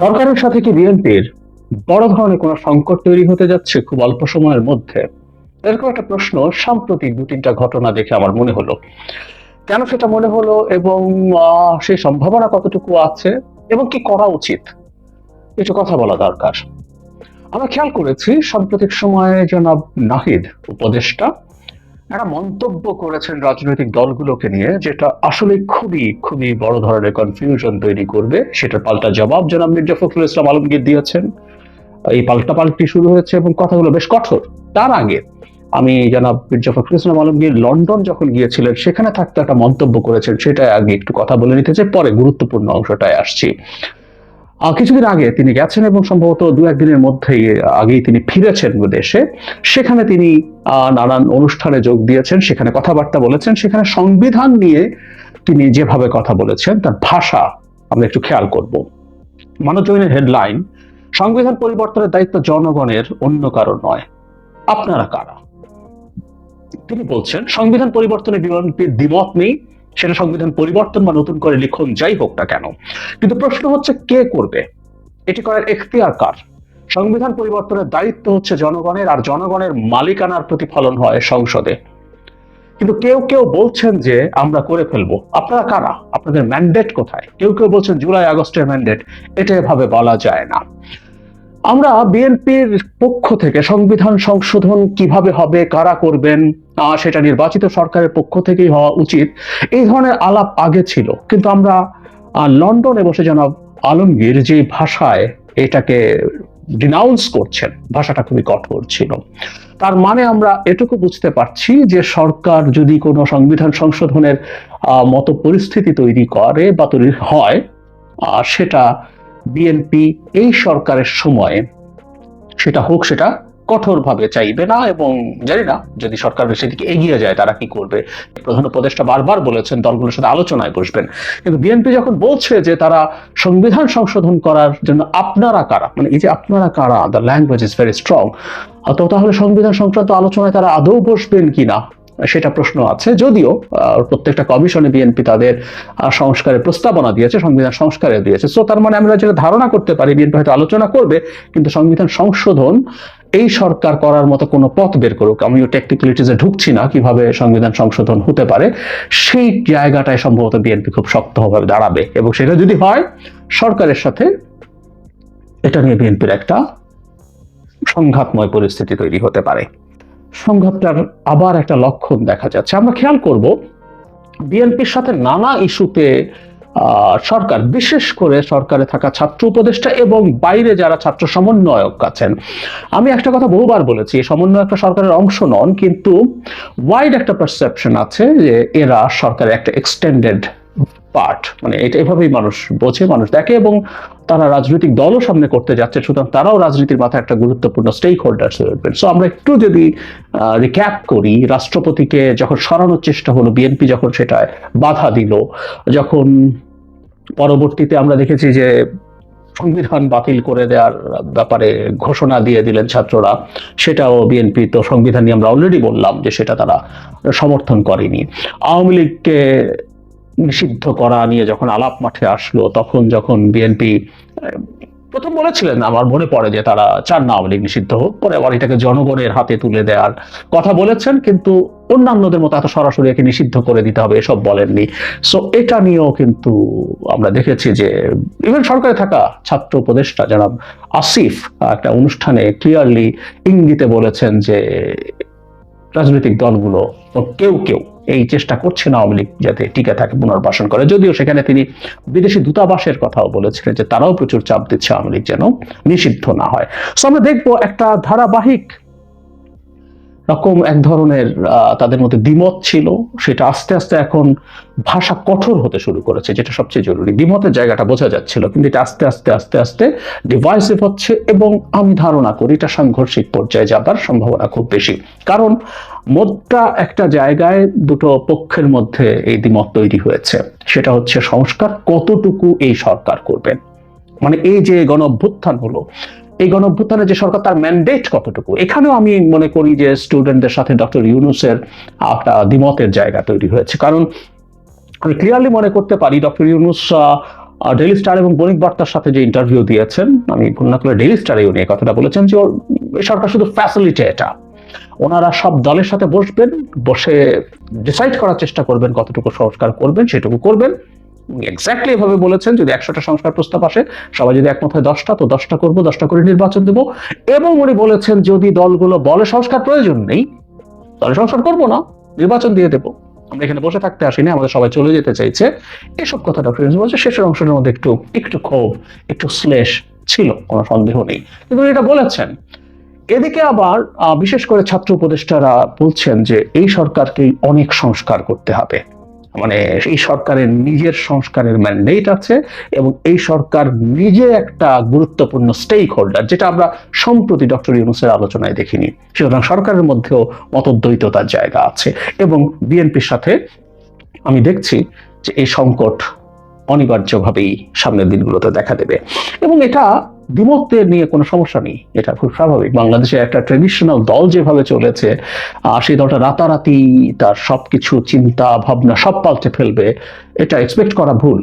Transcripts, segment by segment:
সরকারের সাথে কি বিএনপির বড় ধরনের কোনো সংকট তৈরি হতে যাচ্ছে খুব অল্প সময়ের মধ্যে? এরকম একটা প্রশ্ন সাম্প্রতিক দু তিনটা ঘটনা দেখে আমার মনে হলো। কেন সেটা মনে হলো এবং সেই সম্ভাবনা কতটুকু আছে এবং কি করা উচিত? একটু কথা বলা দরকার। আমরা খেয়াল করেছি, সাম্প্রতিক সময়ে জনাব নাহিদ, উপদেষ্টা একটা মন্তব্য করেছেন রাজনৈতিক দলগুলোকে নিয়ে, যেটা আসলে খুবই খুবই বড় ধরনের কনফিউশন তৈরি করবে। সেটার পাল্টা জবাব জনাব মির্জা ফখরুল ইসলাম আলমগীর দিয়েছেন। এই পাল্টা পাল্টি শুরু হয়েছে এবং কথাগুলো বেশ কঠোর। তার আগে আমি জনাব মির্জা ফখরুল ইসলাম আলমগীর লন্ডন যখন গিয়েছিলেন, সেখানে থাকতে একটা মন্তব্য করেছেন সেটা আগে একটু কথা বলে নিতে চাই, পরে গুরুত্বপূর্ণ অংশটায় আসছি। কিছুদিন আগে তিনি গেছেন এবং সম্ভবত দু একদিনের মধ্যেই আগেই তিনি ফিরেছেন দেশে সেখানে তিনি নানান অনুষ্ঠানে যোগ দিয়েছেন, সেখানে কথাবার্তা বলেছেন, সেখানে সংবিধান নিয়ে তিনি যেভাবে কথা বলেছেন, তার ভাষা আমরা একটু খেয়াল করব। মানবজমিনের হেডলাইন, সংবিধান পরিবর্তনের দায়িত্ব জনগণের, অন্য কারণ নয়। আপনারা কারা? তিনি বলছেন, সংবিধান পরিবর্তনে বিএনপির দ্বিমত নেই সেটা সংবিধান পরিবর্তন বা নতুন করে লিখন, যাই হোক না কেন। কিন্তু প্রশ্ন হচ্ছে, কে করবে? এটি করার এখতিয়ার কার? সংবিধান পরিবর্তনের দায়িত্ব হচ্ছে জনগণের, আর জনগণের মালিকানার প্রতিফলন হয় সংসদে। কিন্তু কেউ কেউ বলছেন যে, আমরা করে ফেলব। আপনারা কারা? আপনাদের ম্যান্ডেট কোথায়? কেউ কেউ বলছেন, জুলাই আগস্টের ম্যান্ডেট এটা এভাবে বলা যায় না। আমরা বিএনপির পক্ষ থেকে সংবিধান সংশোধন কীভাবে হবে, কারা করবেন সেটা নির্বাচিত সরকারের পক্ষ থেকেই হওয়া উচিত। এই ধরনের আলাপ আগে ছিল, কিন্তু আমরা লন্ডনে বসে জনাব আলমগীর যে ভাষায় এটাকে ডিনাউন্স করছেন, ভাষাটা খুবই কঠোর ছিল। তার মানে আমরা এটুকু বুঝতে পারছি যে সরকার যদি কোনো সংবিধান সংশোধনের মতো পরিস্থিতি তৈরি করে বা তৈরি হয় সেটা বিএনপি এই সরকারের সময়ে সেটা হোক, সেটা কঠোরভাবে চাইবে না এবং জানি না যদি সরকার সেদিকে এগিয়ে যায়, তারা কি করবে? প্রধান উপদেষ্টা বারবার বলেছেন, দলগুলোর সাথে আলোচনায় বসবেন। কিন্তু বিএনপি যখন বলছে যে তারা সংবিধান সংশোধন করার জন্য আপনারা কারা মানে এই যে আপনারা কারা the language is very strong তো তাহলে সংবিধান সংক্রান্ত আলোচনায় তারা আদৌ বসবেন কিনা? সেটা প্রশ্ন আছে। যদিও প্রত্যেকটা কমিশনে বিএনপি তাদের সংস্কারের প্রস্তাবনা দিয়েছে, সংবিধান সংস্কারে দিয়েছে। সো তার মানে আমরা যেটা ধারণা করতে পারি বিএনপি হয়তো আলোচনা করবে, কিন্তু সংবিধান সংশোধন এই সরকার করার মতো কোনো পথ বের করুক। আমিও টেকনিক্যালিটিসে ঢুকছি না কীভাবে সংবিধান সংশোধন হতে পারে। সেই জায়গাটায় সম্ভবত বিএনপি খুব শক্তভাবে দাঁড়াবে। এবং সেটা যদি হয়, সরকারের সাথে এটা নিয়ে বিএনপির একটা সংঘাতময় পরিস্থিতি তৈরি হতে পারে। সংঘাতটার আবার একটা লক্ষণ দেখা যাচ্ছে। আমরা খেয়াল করব, বিএনপির সাথে নানা ইস্যুতে সরকার, বিশেষ করে সরকারে থাকা ছাত্র উপদেষ্টা এবং বাইরে যারা ছাত্র সমন্বয়ক আছেন। আমি একটা কথা বহুবার বলেছি সমন্বয়কটা সরকারের অংশ নন, কিন্তু ওয়াইড একটা পারসেপশন আছে যে এরা সরকারের একটা এক্সটেন্ডেড পার্ট মানে এটা এভাবেই মানুষ বোঝে, মানুষ দেখে এবং তারা রাজনৈতিক দলও সামনে করতে যাচ্ছে, সুতরাং তারাও রাজনীতির মাথায় একটা গুরুত্বপূর্ণ স্টেক হোল্ডার হয়ে উঠবেন। সো আমরা একটু যদি রিক্যাপ করি, রাষ্ট্রপতিকে যখন সরানোর চেষ্টা হলো বিএনপি যখন সেটায় বাধা দিল, যখন পরবর্তীতে আমরা দেখেছি যে সংবিধান বাতিল করে দেওয়ার ব্যাপারে ঘোষণা দিয়ে দিলেন ছাত্ররা, সেটাও বিএনপি তো সংবিধান নিয়ে আমরা অলরেডি বললাম যে সেটা তারা সমর্থন করেনি। আওয়ামী লীগকে নিষিদ্ধ করা নিয়ে যখন আলাপ মাঠে আসলো, তখন যখন বিএনপি, প্রথম বলেছিলেন, আমার মনে পড়ে যে তারা চার না আওয়ামী নিষিদ্ধ হোক, পরে আবার এটাকে জনগণের হাতে তুলে দেওয়ার কথা বলেছেন, কিন্তু অন্যান্যদের মতো এত সরাসরি একে নিষিদ্ধ করে দিতে হবে, এসব বলেননি। সো এটা নিয়েও কিন্তু আমরা দেখেছি যে ইভেন সরকারে থাকা ছাত্র উপদেষ্টা জনাব আসিফ একটা অনুষ্ঠানে ক্লিয়ারলি ইঙ্গিতে বলেছেন যে রাজনৈতিক দলগুলো, কেউ কেউ এই চেষ্টা করছে না আওয়ামী লীগ যাতে টিকে থাকে পুনর্বাসন করে। যদিও সেখানে তিনি বিদেশি দূতাবাসের কথাও বলেছিলেন যে তারাও প্রচুর চাপ দিচ্ছে আওয়ামী লীগ যেন নিষিদ্ধ না হয়। সো আমরা দেখব একটা ধারাবাহিক রকম এক ধরনের তাদের মধ্যে দ্বিমত ছিল। সেটা আস্তে আস্তে এখন ভাষা কঠোর হতে শুরু করেছে, যেটা সবচেয়ে জরুরি। দ্বিমতের জায়গাটা বোঝা যাচ্ছিল, কিন্তু এটা আস্তে আস্তে আস্তে আস্তে ডিভাইসিভ হচ্ছে এবং আমি ধারণা করি এটা সাংঘর্ষিক পর্যায়ে যাবার সম্ভাবনা খুব বেশি। কারণ মোদ্দা একটা জায়গায় দুটো পক্ষের মধ্যে এই দ্বিমত তৈরি হয়েছে। সেটা হচ্ছে সংস্কার, কতটুকু এই সরকার করবেন মানে এই যে গণ অভ্যুত্থান হলো এই গণ অভ্যুত্থানে যে সরকার, তার ম্যান্ডেট কতটুকু? এখানেও আমি মনে করি যে স্টুডেন্টদের সাথে ডক্টর ইউনুসের একটা দ্বিমতের জায়গা তৈরি হয়েছে। কারণ আমি ক্লিয়ারলি মনে করতে পারি ডক্টর ইউনুস ডেইলি স্টার এবং বণিক বার্তার সাথে যে ইন্টারভিউ দিয়েছেন, আমি ভুল না করলে ডেইলি স্টারে উনি কথাটা বলেছেন যে সরকার শুধু ফ্যাসিলিটি এটা ওনারা সব দলের সাথে বসবেন, বসে ডিসাইড করার চেষ্টা করবেন কতটুকু সংস্কার করবেন, সেটুকু করবেন। এক্স্যাক্টলি এভাবে বলেছেন, যদি একশোটা সংস্কার প্রস্তাব আসে, সবাই যদি একমত হয় দশটা, তো দশটা করব, দশটা করে নির্বাচন দেবো। এবং উনি বলেছেন, যদি দলগুলো বলে সংস্কার প্রয়োজন নেই, তাহলে সংস্কার করব না, নির্বাচন দিয়ে দেবো। আমরা এখানে বসে থাকতে আসিনি, আমাদের সবাই চলে যেতে চাইছে। এসব কথা ডক্টর বলছে শেষের অংশের মধ্যে একটু একটু ক্ষোভ, একটু শ্লেষ ছিল, কোনো সন্দেহ নেই। কিন্তু এটা বলেছেন। এদিকে আবার বিশেষ করে ছাত্র উপদেষ্টারা বলছেন যে, এই সরকারকেই অনেক সংস্কার করতে হবে। মানে এই সরকারের নিজের সংস্কারের ম্যান্ডেট আছে এবং এই সরকার নিজে একটা গুরুত্বপূর্ণ স্টেক হোল্ডার যেটা আমরা সম্প্রতি ডক্টর ইউনুসের আলোচনায় দেখিনি। সুতরাং সরকারের মধ্যেও মতদ্বৈততার জায়গা আছে এবং বিএনপির সাথে আমি দেখছি যে এই সংকট অনিবার্যভাবেই সামনের দিনগুলোতে দেখা দেবে। এবং এটা দ্বিমতদের নিয়ে কোনো সমস্যা নেই। এটা খুব স্বাভাবিক। বাংলাদেশে একটা ট্রেডিশনাল দল যেভাবে চলেছে সেই দলটা রাতারাতি তার সবকিছু চিন্তা, ভাবনা সব পাল্টে ফেলবে, এটা এক্সপেক্ট করা ভুল।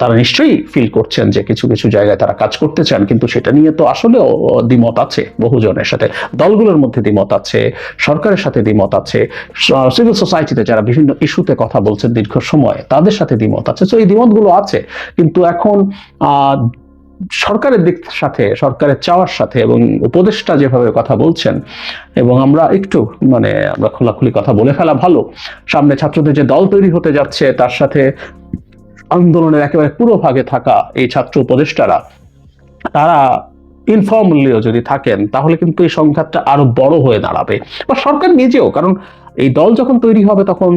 তারা নিশ্চয়ই ফিল করছেন যে কিছু কিছু জায়গায় তারা কাজ করতে চান, কিন্তু সেটা নিয়ে তো আসলেও দ্বিমত আছে বহুজনের সাথে। দলগুলোর মধ্যে দ্বিমত আছে, সরকারের সাথে দ্বিমত আছে সিভিল সোসাইটিতে যারা বিভিন্ন ইস্যুতে কথা বলছেন দীর্ঘ সময়, তাদের সাথে দ্বিমত আছে। তো এই দ্বিমতগুলো আছে। কিন্তু এখন সরকারের দিক সাথে, সরকারের চাওয়ার সাথে এবং উপদেষ্টা যেভাবে কথা বলছেন এবং আমরা একটু মানে আমরা খোলাখুলি কথা বলে ফেলা ভালো। সামনে ছাত্রদের যে দল তৈরি হতে যাচ্ছে, তার সাথে আন্দোলনের একেবারে পুরো ভাগে থাকা এই ছাত্র উপদেষ্টারা, তারা ইনফর্মালিও যদি থাকেন, তাহলে কিন্তু এই সংঘাতটা আরও বড় হয়ে দাঁড়াবে। বা সরকার নিজেও, কারণ এই দল যখন তৈরি হবে তখন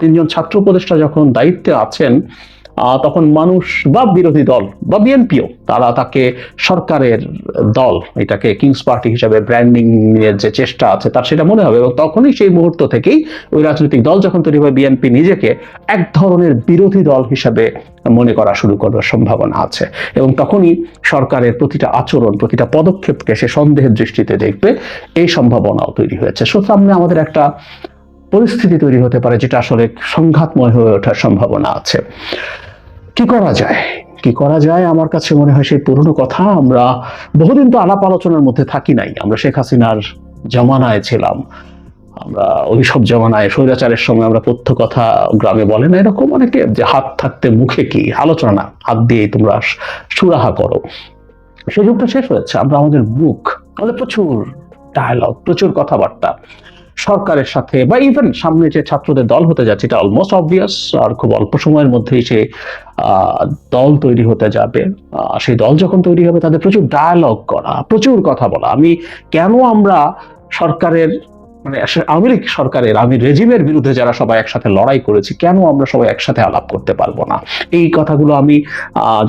তিনজন ছাত্র উপদেষ্টা যখন দায়িত্বে আছেন তখন মানুষ বা বিরোধী দল বা বিএনপিও, তারা তাকে সরকারের দল, এটাকে কিংস পার্টি হিসাবে ব্র্যান্ডিং এর যে চেষ্টা আছে, তার সেটা মনে হবে। এবং তখনই সেই মুহূর্ত থেকেই ওই রাজনৈতিক দল যখন তৈরি হবে বিএনপি নিজেকে এক ধরনের বিরোধী দল হিসাবে মনে করা শুরু করার সম্ভাবনা আছে। এবং তখনই সরকারের প্রতিটা আচরণ, প্রতিটা পদক্ষেপকে সে সন্দেহের দৃষ্টিতে দেখবে, এই সম্ভাবনাও তৈরি হয়েছে। সো, সামনে আমাদের একটা পরিস্থিতি তৈরি হতে পারে, যেটা আসলে সংঘাতময় হয়ে ওঠার সম্ভাবনা আছে। কি করা যায়? কি করা যায়? আমার কাছে মনে হয় সেই পুরনো কথা আমরা বহুদিন তো আলাপ আলোচনার মধ্যে থাকি নাই। আমরা শেখ হাসিনার জমানায় ছিলাম। আমরা সব জমানায়, স্বৈরাচারের সময় আমরা তথ্য কথা গ্রামে বলে না, এরকম অনেকে যে হাত থাকতে মুখে কি? আলোচনা না। হাত দিয়ে তোমরা সুরাহা করো। সেই যুগটা শেষ হয়েছে। আমরা আমাদের মুখ, আমাদের প্রচুর ডায়লগ প্রচুর কথাবার্তা। সরকারের সাথে বা ইভেন সামনে যে ছাত্রদের দল হতে যাচ্ছে, এটা অলমোস্ট অবভিয়াস আর খুব অল্প সময়ের মধ্যেই সে দল তৈরি হতে যাবে সেই দল যখন তৈরি হবে তাদের প্রচুর ডায়ালগ করা, প্রচুর কথা বলা। আমি কেন আমরা সরকারের মানে লীগ সরকারের আমি রেজিমের বিরুদ্ধে যারা সবাই একসাথে লড়াই করেছি, কেন আমরা সবাই একসাথে আলাপ করতে পারব না? এই কথাগুলো আমি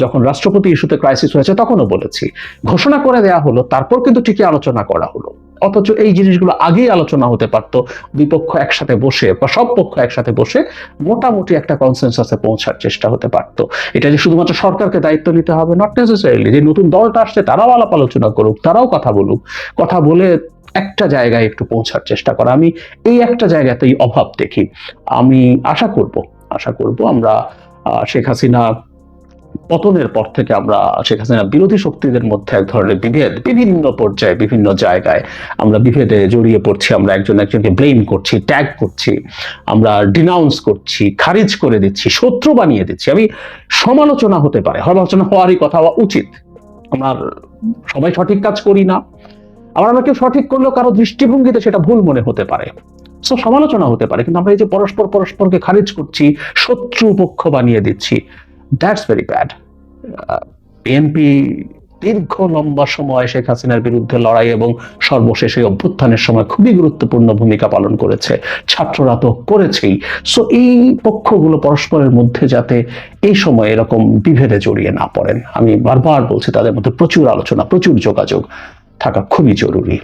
যখন রাষ্ট্রপতি ইস্যুতে ক্রাইসিস হয়েছে তখনও বলেছি। ঘোষণা করে দেয়া হলো, তারপর কিন্তু ঠিকই আলোচনা করা হলো। অথচ এই জিনিসগুলো আগেই আলোচনা হতে পারতো। দুই পক্ষ একসাথে বসে বা সব পক্ষ একসাথে বসে মোটামুটি একটা কনসেনসাসে পৌঁছার চেষ্টা হতে পারতো। এটা যে শুধুমাত্র সরকারকে দায়িত্ব নিতে হবে নট নেসেসারিলি যে নতুন দলটা আসছে, তারাও আলাপ আলোচনা করুক, তারাও কথা বলুক। কথা বলে একটা জায়গায় একটু পৌঁছার চেষ্টা করা। আমি এই একটা জায়গাতেই অভাব দেখি। আমি আশা করব আশা করব আমরা শেখ হাসিনা পতনের পর থেকে আমরা শেখ হাসিনা বিরোধী শক্তিদের মধ্যে এক ধরনের বিভেদ, বিভিন্ন পর্যায়ে, বিভিন্ন জায়গায় আমরা বিভেদে জড়িয়ে পড়ছি, আমরা একজন একজনকে ব্লেম করছি ট্যাগ করছি, আমরা ডিনাউন্স করছি, খারিজ করে দিচ্ছি, শত্রু বানিয়ে দিচ্ছি। আমি সমালোচনা হতে পারে, সমালোচনা হওয়ারই কথা হওয়া উচিত। আমরা সবাই সঠিক কাজ করি না। আবার আমরা কেউ সঠিক করলেও কারও দৃষ্টিভঙ্গিতে সেটা ভুল মনে হতে পারে। সো সমালোচনা হতে পারে, কিন্তু আমরা এই যে পরস্পর পরস্পরকে খারিজ করছি, শত্রু পক্ষ বানিয়ে দিচ্ছি দ্যাটস ভেরি ব্যাড বিএনপি দীর্ঘ লম্বা সময় শেখ হাসিনার বিরুদ্ধে লড়াই এবং সর্বশেষ এই অভ্যুত্থানের সময় খুবই গুরুত্বপূর্ণ ভূমিকা পালন করেছে, ছাত্ররা তো করেছেই। সো এই পক্ষগুলো পরস্পরের মধ্যে যাতে এই সময় এরকম বিভেদে জড়িয়ে না পড়েন। আমি বারবার বলছি, তাদের মধ্যে প্রচুর আলোচনা, প্রচুর যোগাযোগ থাকা খুবই জরুরি।